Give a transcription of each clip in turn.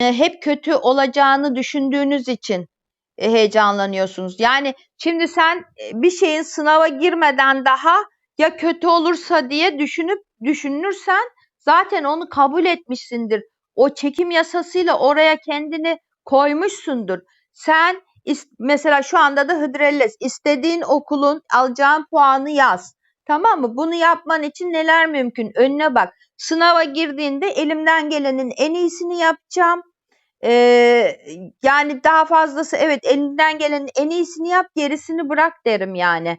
hep kötü olacağını düşündüğünüz için heyecanlanıyorsunuz. Yani şimdi sen bir şeyin sınava girmeden daha ya kötü olursa diye düşünüp düşünürsen zaten onu kabul etmişsindir. O çekim yasasıyla oraya kendini koymuşsundur. Sen mesela şu anda da Hıdrellez istediğin okulun alacağın puanı yaz. Tamam mı? Bunu yapman için neler mümkün? Önüne bak. Sınava girdiğinde elimden gelenin en iyisini yapacağım. Ee, yani daha fazlası evet elinden gelenin en iyisini yap gerisini bırak derim yani.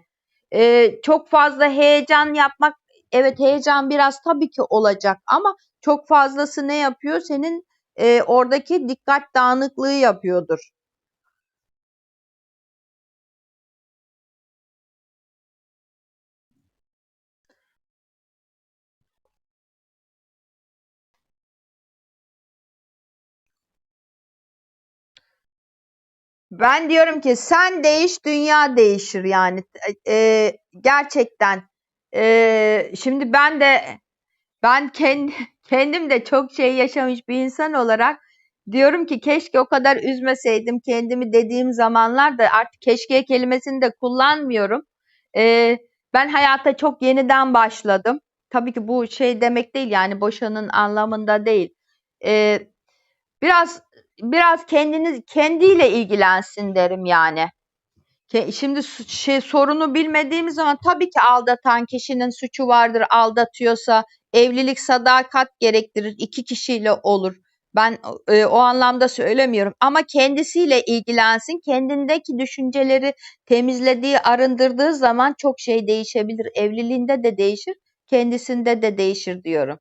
Ee, çok fazla heyecan yapmak evet heyecan biraz tabii ki olacak ama çok fazlası ne yapıyor? Senin e, oradaki dikkat dağınıklığı yapıyordur. Ben diyorum ki sen değiş dünya değişir yani e, gerçekten e, şimdi ben de ben kendi, kendim de çok şey yaşamış bir insan olarak diyorum ki keşke o kadar üzmeseydim kendimi dediğim zamanlarda artık keşke kelimesini de kullanmıyorum. E, ben hayata çok yeniden başladım. Tabii ki bu şey demek değil yani boşanın anlamında değil. E, biraz biraz kendiniz kendiyle ilgilensin derim yani. Şimdi şey sorunu bilmediğimiz zaman tabii ki aldatan kişinin suçu vardır. Aldatıyorsa evlilik sadakat gerektirir. iki kişiyle olur. Ben e, o anlamda söylemiyorum ama kendisiyle ilgilensin. Kendindeki düşünceleri temizlediği, arındırdığı zaman çok şey değişebilir. Evliliğinde de değişir, kendisinde de değişir diyorum.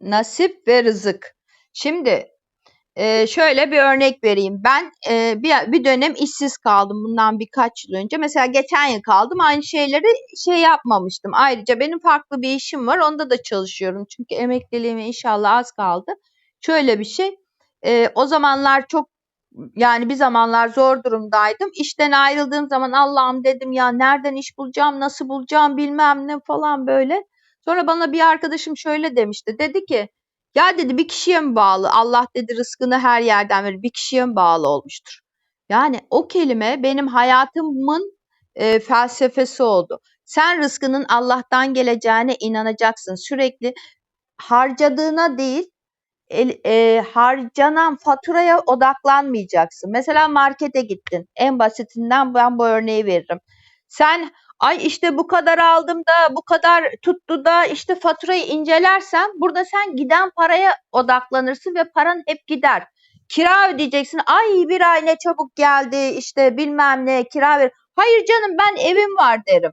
Nasip ve rızık. Şimdi e, şöyle bir örnek vereyim. Ben e, bir, bir dönem işsiz kaldım bundan birkaç yıl önce. Mesela geçen yıl kaldım. Aynı şeyleri şey yapmamıştım. Ayrıca benim farklı bir işim var. Onda da çalışıyorum. Çünkü emekliliğime inşallah az kaldı. Şöyle bir şey. E, o zamanlar çok yani bir zamanlar zor durumdaydım. İşten ayrıldığım zaman Allah'ım dedim ya nereden iş bulacağım, nasıl bulacağım bilmem ne falan böyle. Sonra bana bir arkadaşım şöyle demişti. Dedi ki ya dedi bir kişiye mi bağlı? Allah dedi rızkını her yerden verir. Bir kişiye mi bağlı olmuştur? Yani o kelime benim hayatımın e, felsefesi oldu. Sen rızkının Allah'tan geleceğine inanacaksın. Sürekli harcadığına değil, el, e, harcanan faturaya odaklanmayacaksın. Mesela markete gittin. En basitinden ben bu örneği veririm. Sen ay işte bu kadar aldım da bu kadar tuttu da işte faturayı incelersen burada sen giden paraya odaklanırsın ve paran hep gider. Kira ödeyeceksin. Ay bir ay ne çabuk geldi işte bilmem ne kira ver. Hayır canım ben evim var derim.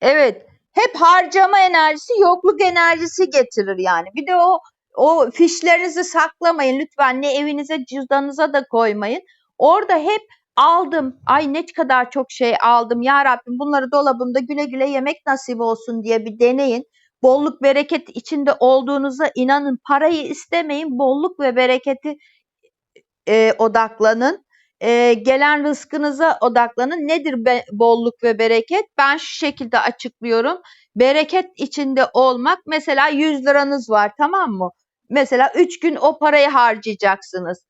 Evet hep harcama enerjisi yokluk enerjisi getirir yani. Bir de o o fişlerinizi saklamayın lütfen ne evinize cüzdanınıza da koymayın. Orada hep aldım. Ay ne kadar çok şey aldım. Ya Rabbim bunları dolabımda güle güle yemek nasip olsun diye bir deneyin. Bolluk bereket içinde olduğunuza inanın. Parayı istemeyin. Bolluk ve bereketi e, odaklanın. E, gelen rızkınıza odaklanın. Nedir be, bolluk ve bereket? Ben şu şekilde açıklıyorum. Bereket içinde olmak mesela 100 liranız var tamam mı? Mesela 3 gün o parayı harcayacaksınız.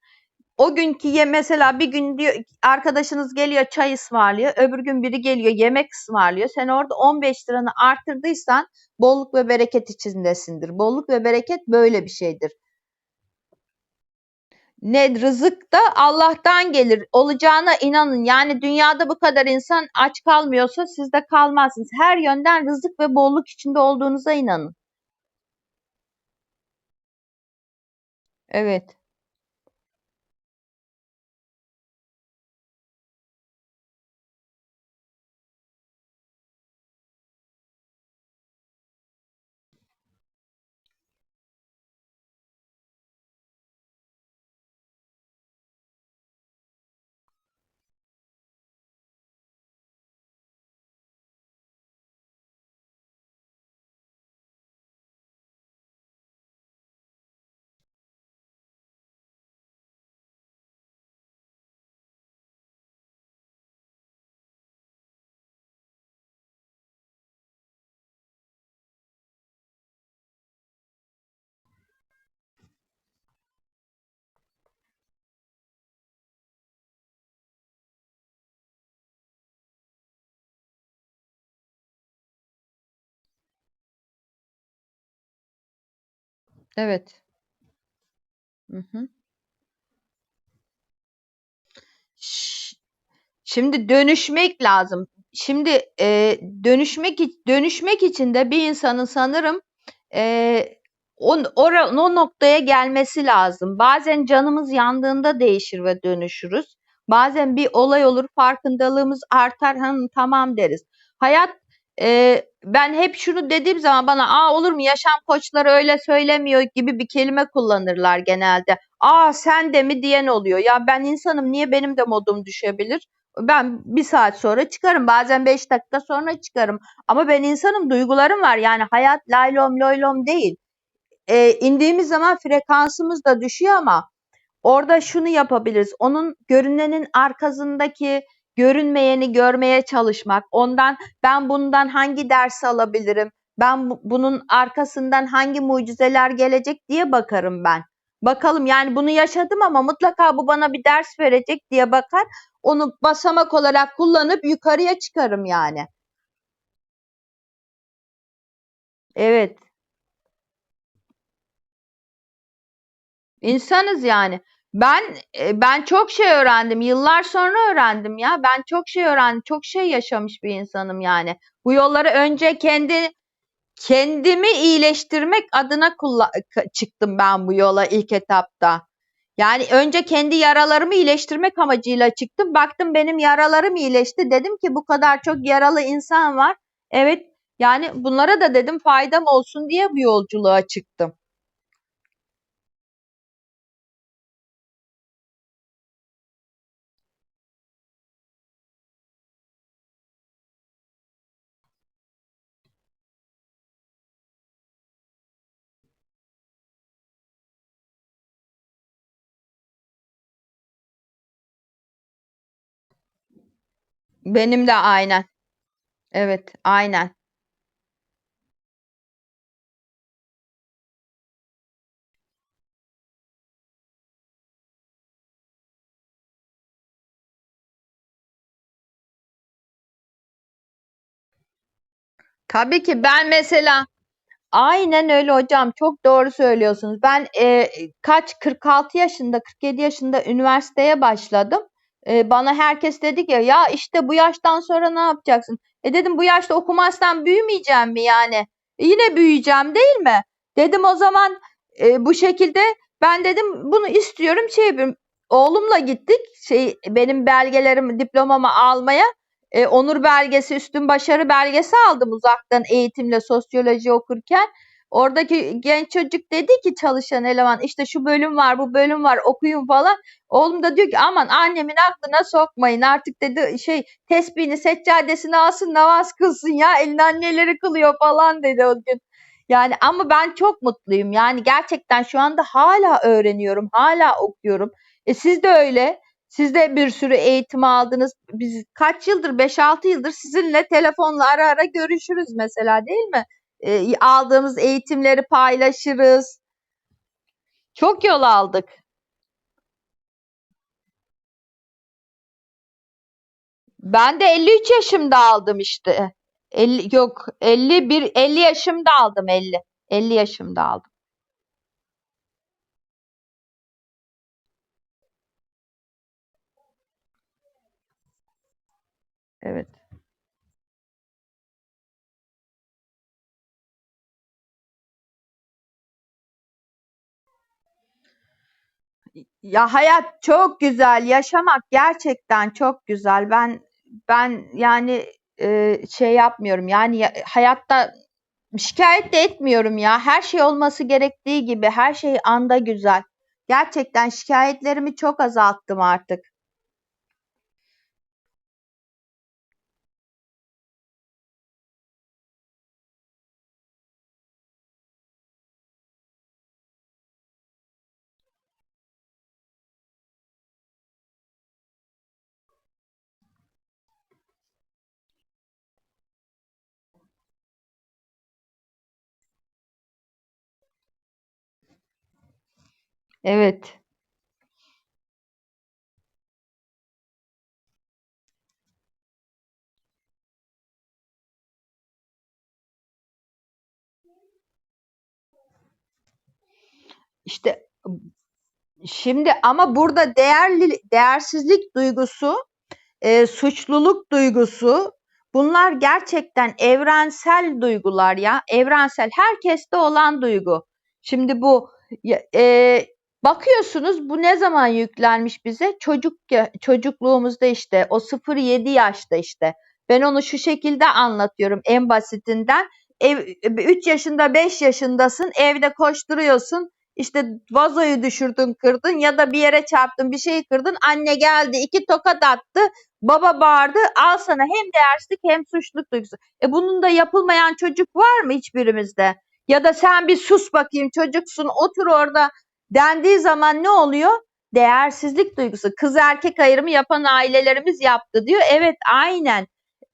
O günkü ye mesela bir gün diyor arkadaşınız geliyor çay ısmarlıyor. Öbür gün biri geliyor yemek ısmarlıyor. Sen orada 15 liranı arttırdıysan bolluk ve bereket içindesindir. Bolluk ve bereket böyle bir şeydir. Ne rızık da Allah'tan gelir. Olacağına inanın. Yani dünyada bu kadar insan aç kalmıyorsa siz de kalmazsınız. Her yönden rızık ve bolluk içinde olduğunuza inanın. Evet. Evet. Hı hı. Şimdi dönüşmek lazım. Şimdi e, dönüşmek dönüşmek için de bir insanın sanırım e, o, ora- o noktaya gelmesi lazım. Bazen canımız yandığında değişir ve dönüşürüz. Bazen bir olay olur, farkındalığımız artar, "Hım, tamam deriz. Hayat e, ben hep şunu dediğim zaman bana aa olur mu yaşam koçları öyle söylemiyor gibi bir kelime kullanırlar genelde. Aa sen de mi diyen oluyor. Ya ben insanım niye benim de modum düşebilir? Ben bir saat sonra çıkarım. Bazen beş dakika sonra çıkarım. Ama ben insanım, duygularım var. Yani hayat laylom loylom değil. Ee, indiğimiz zaman frekansımız da düşüyor ama orada şunu yapabiliriz. Onun görünenin arkasındaki görünmeyeni görmeye çalışmak. Ondan ben bundan hangi ders alabilirim? Ben bu- bunun arkasından hangi mucizeler gelecek diye bakarım ben. Bakalım yani bunu yaşadım ama mutlaka bu bana bir ders verecek diye bakar. Onu basamak olarak kullanıp yukarıya çıkarım yani. Evet. İnsanız yani. Ben e, ben çok şey öğrendim. Yıllar sonra öğrendim ya. Ben çok şey öğrendim. Çok şey yaşamış bir insanım yani. Bu yolları önce kendi kendimi iyileştirmek adına çıktım ben bu yola ilk etapta. Yani önce kendi yaralarımı iyileştirmek amacıyla çıktım. Baktım benim yaralarım iyileşti. Dedim ki bu kadar çok yaralı insan var. Evet yani bunlara da dedim faydam olsun diye bu yolculuğa çıktım. Benim de aynen. Evet, aynen. Tabii ki ben mesela Aynen öyle hocam. Çok doğru söylüyorsunuz. Ben e, kaç 46 yaşında, 47 yaşında üniversiteye başladım. E, bana herkes dedi ki ya işte bu yaştan sonra ne yapacaksın? E dedim bu yaşta okumazsan büyümeyeceğim mi yani? E, yine büyüyeceğim değil mi? Dedim o zaman e, bu şekilde ben dedim bunu istiyorum şey yapayım. Oğlumla gittik şey benim belgelerimi diplomamı almaya. E, onur belgesi, üstün başarı belgesi aldım uzaktan eğitimle sosyoloji okurken. Oradaki genç çocuk dedi ki çalışan eleman işte şu bölüm var bu bölüm var okuyun falan. Oğlum da diyor ki aman annemin aklına sokmayın artık dedi şey tesbihini seccadesini alsın namaz kılsın ya elinden neleri kılıyor falan dedi o gün. Yani ama ben çok mutluyum. Yani gerçekten şu anda hala öğreniyorum, hala okuyorum. E siz de öyle. Siz de bir sürü eğitim aldınız. Biz kaç yıldır, 5-6 yıldır sizinle telefonla ara ara görüşürüz mesela değil mi? E, aldığımız eğitimleri paylaşırız. Çok yol aldık. Ben de 53 yaşımda aldım işte. 50, yok 51 50 yaşımda aldım 50. 50 yaşımda aldım. Evet. Ya hayat çok güzel, yaşamak gerçekten çok güzel. Ben ben yani e, şey yapmıyorum. Yani ya- hayatta şikayet de etmiyorum ya. Her şey olması gerektiği gibi, her şey anda güzel. Gerçekten şikayetlerimi çok azalttım artık. Evet. işte şimdi ama burada değerli değersizlik duygusu, e, suçluluk duygusu bunlar gerçekten evrensel duygular ya. Evrensel herkeste olan duygu. Şimdi bu e, bakıyorsunuz bu ne zaman yüklenmiş bize? Çocuk çocukluğumuzda işte o 0-7 yaşta işte. Ben onu şu şekilde anlatıyorum en basitinden. Ev, 3 yaşında 5 yaşındasın evde koşturuyorsun işte vazoyu düşürdün kırdın ya da bir yere çarptın bir şeyi kırdın anne geldi iki tokat attı baba bağırdı al sana hem değersizlik hem suçluluk duygusu. E bunun da yapılmayan çocuk var mı hiçbirimizde? Ya da sen bir sus bakayım çocuksun otur orada dendiği zaman ne oluyor? Değersizlik duygusu. Kız erkek ayrımı yapan ailelerimiz yaptı diyor. Evet aynen.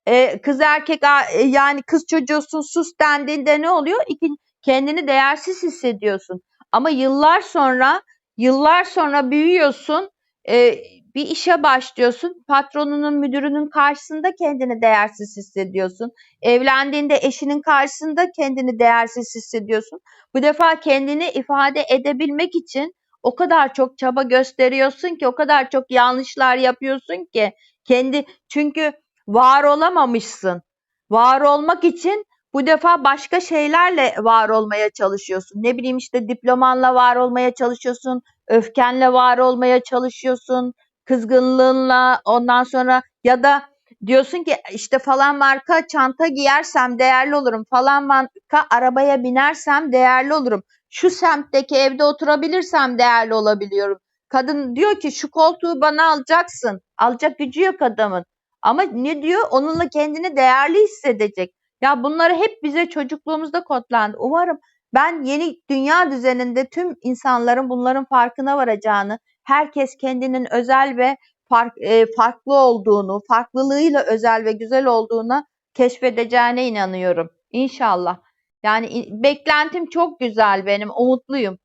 Ee, kız erkek a- yani kız çocuğusun sus dendiğinde ne oluyor? İkin, kendini değersiz hissediyorsun. Ama yıllar sonra yıllar sonra büyüyorsun. e, bir işe başlıyorsun. Patronunun, müdürünün karşısında kendini değersiz hissediyorsun. Evlendiğinde eşinin karşısında kendini değersiz hissediyorsun. Bu defa kendini ifade edebilmek için o kadar çok çaba gösteriyorsun ki, o kadar çok yanlışlar yapıyorsun ki kendi çünkü var olamamışsın. Var olmak için bu defa başka şeylerle var olmaya çalışıyorsun. Ne bileyim işte diplomanla var olmaya çalışıyorsun, öfkenle var olmaya çalışıyorsun, kızgınlığınla ondan sonra ya da diyorsun ki işte falan marka çanta giyersem değerli olurum, falan marka arabaya binersem değerli olurum. Şu semtteki evde oturabilirsem değerli olabiliyorum. Kadın diyor ki şu koltuğu bana alacaksın. Alacak gücü yok adamın. Ama ne diyor? Onunla kendini değerli hissedecek. Ya bunları hep bize çocukluğumuzda kodlandı. Umarım ben yeni dünya düzeninde tüm insanların bunların farkına varacağını, herkes kendinin özel ve fark, e, farklı olduğunu, farklılığıyla özel ve güzel olduğuna keşfedeceğine inanıyorum. İnşallah. Yani beklentim çok güzel benim, umutluyum.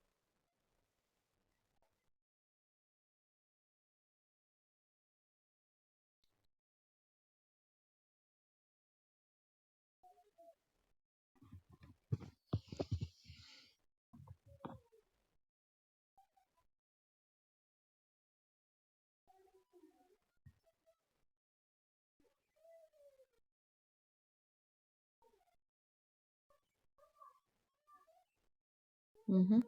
Hı hı.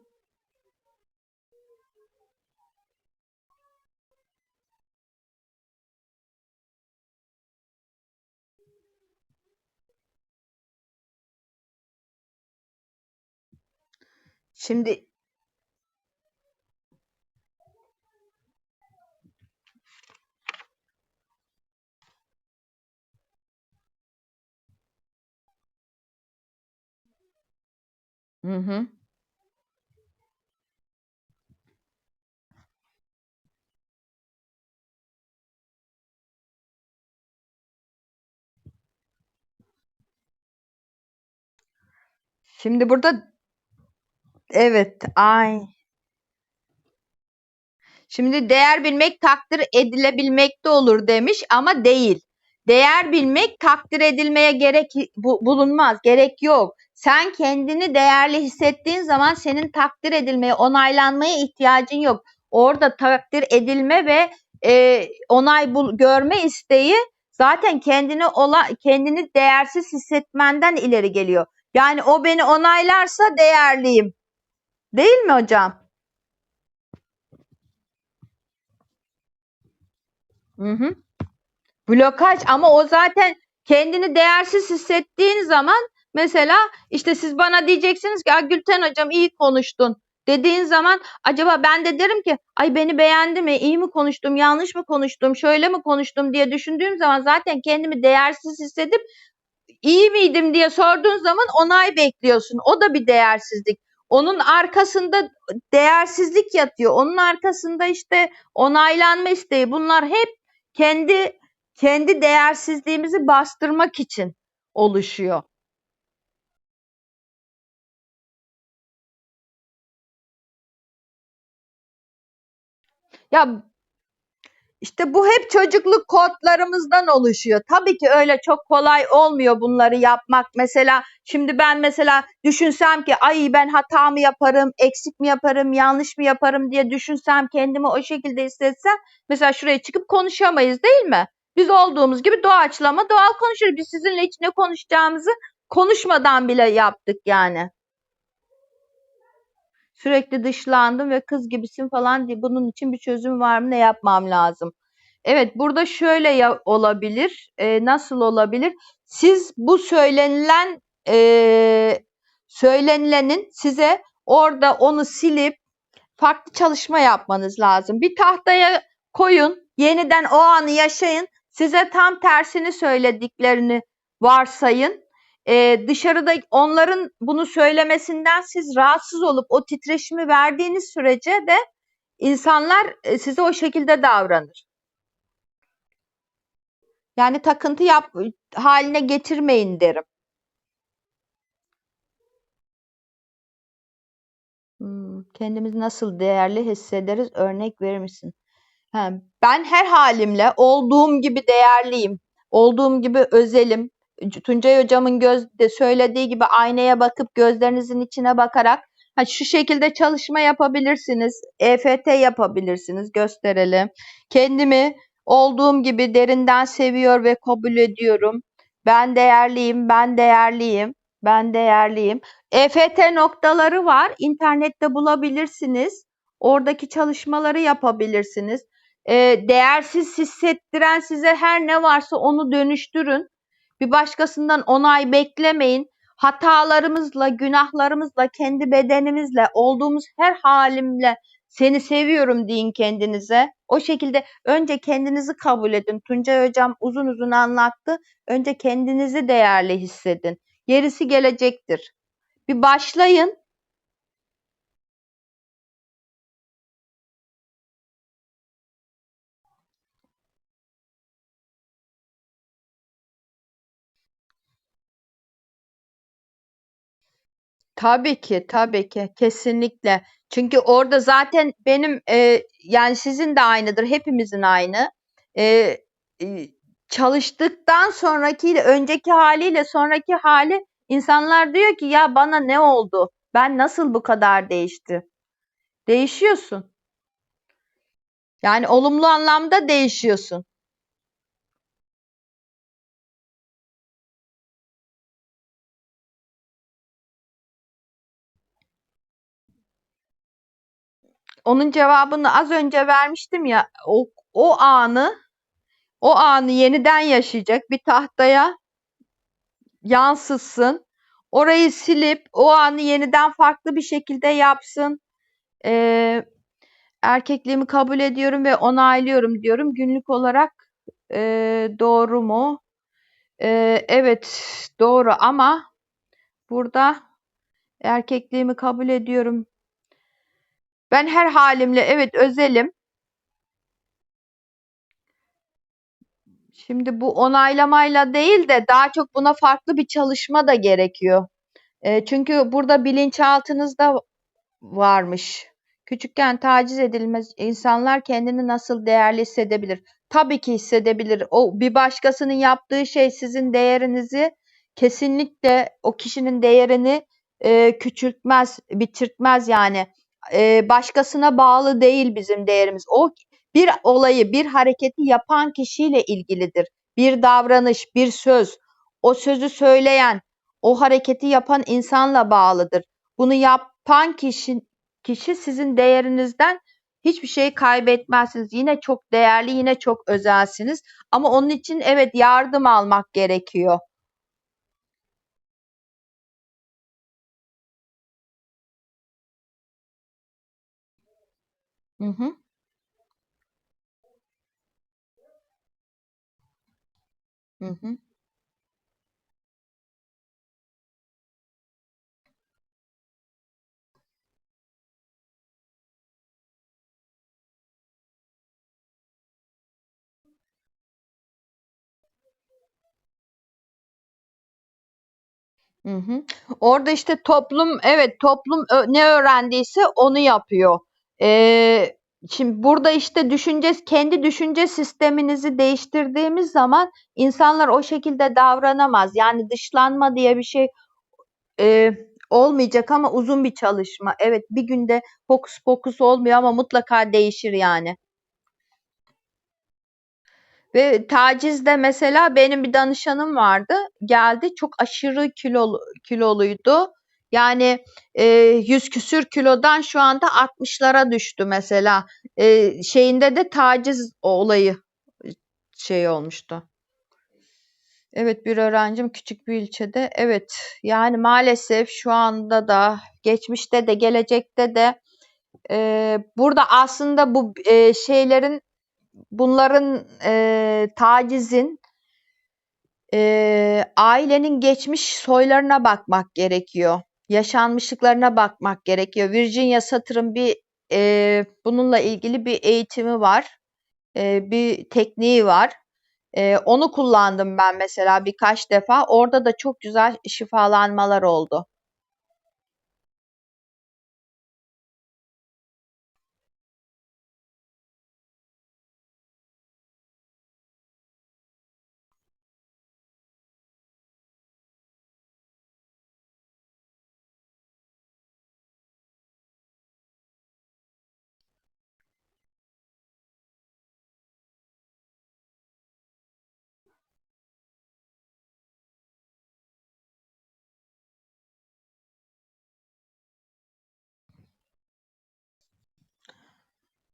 Şimdi hı hı. Şimdi burada evet, ay. Şimdi değer bilmek takdir edilebilmekte olur demiş ama değil. Değer bilmek takdir edilmeye gerek bu- bulunmaz, gerek yok. Sen kendini değerli hissettiğin zaman senin takdir edilmeye, onaylanmaya ihtiyacın yok. Orada takdir edilme ve e, onay bul, görme isteği zaten kendini ola, kendini değersiz hissetmenden ileri geliyor. Yani o beni onaylarsa değerliyim. Değil mi hocam? Hı hı. Blokaj ama o zaten kendini değersiz hissettiğin zaman mesela işte siz bana diyeceksiniz ki Gülten hocam iyi konuştun dediğin zaman acaba ben de derim ki ay beni beğendi mi iyi mi konuştum yanlış mı konuştum şöyle mi konuştum diye düşündüğüm zaman zaten kendimi değersiz hissedip iyi miydim diye sorduğun zaman onay bekliyorsun. O da bir değersizlik. Onun arkasında değersizlik yatıyor. Onun arkasında işte onaylanma isteği. Bunlar hep kendi kendi değersizliğimizi bastırmak için oluşuyor. Ya İşte bu hep çocukluk kodlarımızdan oluşuyor. Tabii ki öyle çok kolay olmuyor bunları yapmak. Mesela şimdi ben mesela düşünsem ki ay ben hata mı yaparım, eksik mi yaparım, yanlış mı yaparım diye düşünsem kendimi o şekilde hissetsem mesela şuraya çıkıp konuşamayız değil mi? Biz olduğumuz gibi doğaçlama doğal konuşuruz. Biz sizinle hiç ne konuşacağımızı konuşmadan bile yaptık yani. Sürekli dışlandım ve kız gibisin falan diye bunun için bir çözüm var mı? Ne yapmam lazım? Evet, burada şöyle ya- olabilir. Ee, nasıl olabilir? Siz bu söylenilen e, söylenilenin size orada onu silip farklı çalışma yapmanız lazım. Bir tahtaya koyun, yeniden o anı yaşayın. Size tam tersini söylediklerini varsayın. Ee, dışarıda onların bunu söylemesinden siz rahatsız olup o titreşimi verdiğiniz sürece de insanlar e, size o şekilde davranır. Yani takıntı yap haline getirmeyin derim. Hmm, kendimizi nasıl değerli hissederiz? Örnek verir misin? Ben her halimle olduğum gibi değerliyim. Olduğum gibi özelim. Tuncay hocamın göz de söylediği gibi aynaya bakıp gözlerinizin içine bakarak ha, şu şekilde çalışma yapabilirsiniz. EFT yapabilirsiniz. Gösterelim. Kendimi olduğum gibi derinden seviyor ve kabul ediyorum. Ben değerliyim, ben değerliyim, ben değerliyim. EFT noktaları var. İnternette bulabilirsiniz. Oradaki çalışmaları yapabilirsiniz. E, değersiz hissettiren size her ne varsa onu dönüştürün. Bir başkasından onay beklemeyin. Hatalarımızla, günahlarımızla, kendi bedenimizle, olduğumuz her halimle seni seviyorum deyin kendinize. O şekilde önce kendinizi kabul edin. Tuncay hocam uzun uzun anlattı. Önce kendinizi değerli hissedin. Gerisi gelecektir. Bir başlayın. Tabii ki, tabii ki. Kesinlikle. Çünkü orada zaten benim e, yani sizin de aynıdır. Hepimizin aynı. E, e, çalıştıktan sonrakiyle önceki haliyle sonraki hali insanlar diyor ki ya bana ne oldu? Ben nasıl bu kadar değişti? Değişiyorsun. Yani olumlu anlamda değişiyorsun. Onun cevabını az önce vermiştim ya. O, o anı o anı yeniden yaşayacak bir tahtaya yansıtsın. Orayı silip o anı yeniden farklı bir şekilde yapsın. Ee, erkekliğimi kabul ediyorum ve onaylıyorum diyorum. Günlük olarak e, doğru mu? Ee, evet doğru ama burada erkekliğimi kabul ediyorum. Ben her halimle evet özelim. Şimdi bu onaylamayla değil de daha çok buna farklı bir çalışma da gerekiyor. E, çünkü burada bilinçaltınızda varmış. Küçükken taciz edilmez insanlar kendini nasıl değerli hissedebilir? Tabii ki hissedebilir. O bir başkasının yaptığı şey sizin değerinizi kesinlikle o kişinin değerini e, küçültmez, bitirtmez yani. E, başkasına bağlı değil bizim değerimiz. O bir olayı, bir hareketi yapan kişiyle ilgilidir. Bir davranış, bir söz, o sözü söyleyen, o hareketi yapan insanla bağlıdır. Bunu yapan kişi, kişi sizin değerinizden hiçbir şey kaybetmezsiniz. Yine çok değerli, yine çok özelsiniz. Ama onun için evet yardım almak gerekiyor. Hı hı. Hı hı. Hı hı. Orada işte toplum evet toplum ne öğrendiyse onu yapıyor. Ee, Şimdi burada işte düşünce kendi düşünce sisteminizi değiştirdiğimiz zaman insanlar o şekilde davranamaz. Yani dışlanma diye bir şey e, olmayacak ama uzun bir çalışma. Evet bir günde fokus fokus olmuyor ama mutlaka değişir yani. Ve tacizde mesela benim bir danışanım vardı. Geldi çok aşırı kilolu, kiloluydu. Yani e, 100 küsür kilodan şu anda 60'lara düştü mesela. E, şeyinde de taciz olayı şey olmuştu. Evet bir öğrencim küçük bir ilçede. Evet yani maalesef şu anda da geçmişte de gelecekte de e, burada aslında bu e, şeylerin bunların e, tacizin e, ailenin geçmiş soylarına bakmak gerekiyor. Yaşanmışlıklarına bakmak gerekiyor. Virginia Satır'ın bir e, bununla ilgili bir eğitimi var. E, bir tekniği var. E, onu kullandım ben mesela birkaç defa. Orada da çok güzel şifalanmalar oldu.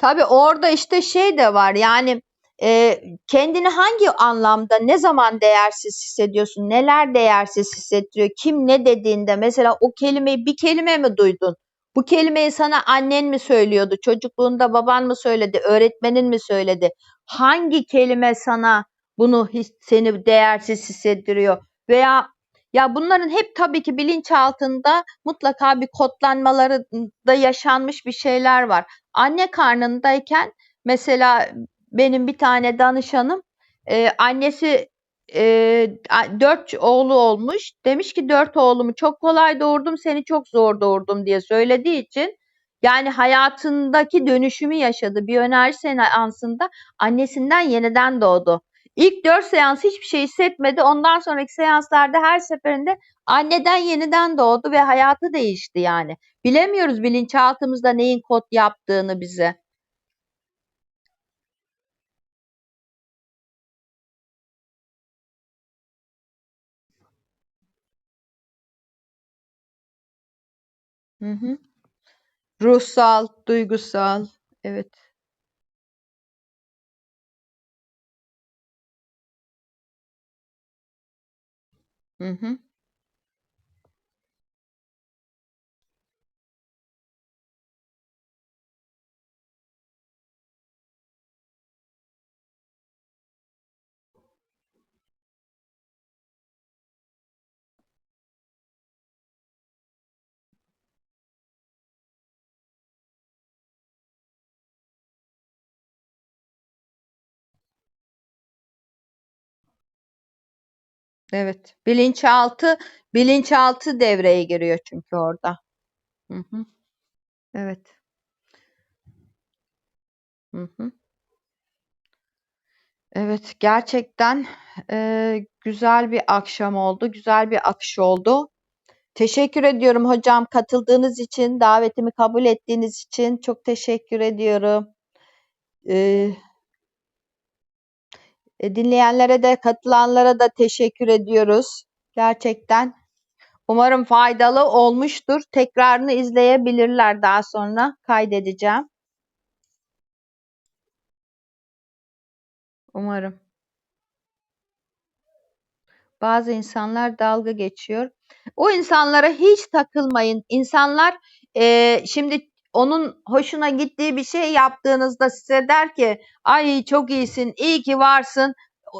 Tabii orada işte şey de var yani e, kendini hangi anlamda ne zaman değersiz hissediyorsun? Neler değersiz hissettiriyor? Kim ne dediğinde mesela o kelimeyi bir kelime mi duydun? Bu kelimeyi sana annen mi söylüyordu? Çocukluğunda baban mı söyledi? Öğretmenin mi söyledi? Hangi kelime sana bunu seni değersiz hissettiriyor? Veya ya bunların hep tabii ki bilinçaltında mutlaka bir kodlanmalarında yaşanmış bir şeyler var. Anne karnındayken mesela benim bir tane danışanım e, annesi e, dört oğlu olmuş. Demiş ki dört oğlumu çok kolay doğurdum seni çok zor doğurdum diye söylediği için yani hayatındaki dönüşümü yaşadı. Bir enerji seansında annesinden yeniden doğdu. İlk dört seans hiçbir şey hissetmedi. Ondan sonraki seanslarda her seferinde anneden yeniden doğdu ve hayatı değişti yani. Bilemiyoruz bilinçaltımızda neyin kod yaptığını bize. Hı hı. Ruhsal, duygusal, evet. Hı Evet. Bilinçaltı bilinçaltı devreye giriyor çünkü orada. Hı hı. Evet. Hı hı. Evet, gerçekten e, güzel bir akşam oldu, güzel bir akış oldu. Teşekkür ediyorum hocam katıldığınız için, davetimi kabul ettiğiniz için çok teşekkür ediyorum. Ee, dinleyenlere de katılanlara da teşekkür ediyoruz. Gerçekten umarım faydalı olmuştur. Tekrarını izleyebilirler daha sonra kaydedeceğim. Umarım. Bazı insanlar dalga geçiyor. O insanlara hiç takılmayın. İnsanlar e, şimdi onun hoşuna gittiği bir şey yaptığınızda size der ki ay çok iyisin, iyi ki varsın.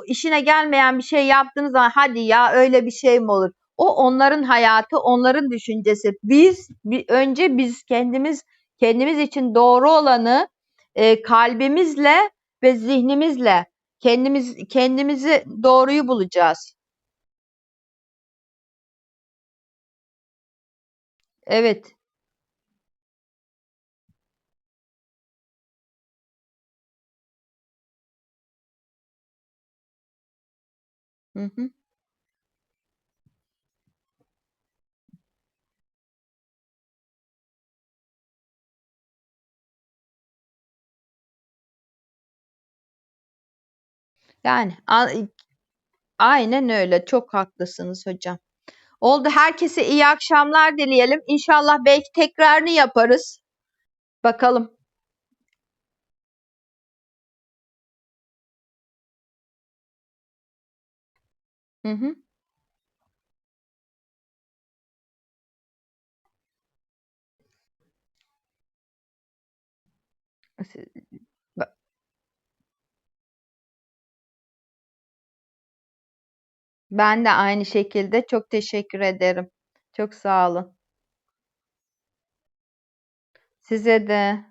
İşine gelmeyen bir şey yaptığınız zaman hadi ya öyle bir şey mi olur? O onların hayatı, onların düşüncesi. Biz önce biz kendimiz kendimiz için doğru olanı e, kalbimizle ve zihnimizle kendimiz kendimizi doğruyu bulacağız. Evet. Hı. Yani aynen öyle. Çok haklısınız hocam. Oldu. Herkese iyi akşamlar dileyelim. İnşallah belki tekrarını yaparız. Bakalım. Hı hı. Ben de aynı şekilde çok teşekkür ederim. Çok sağ olun. Size de.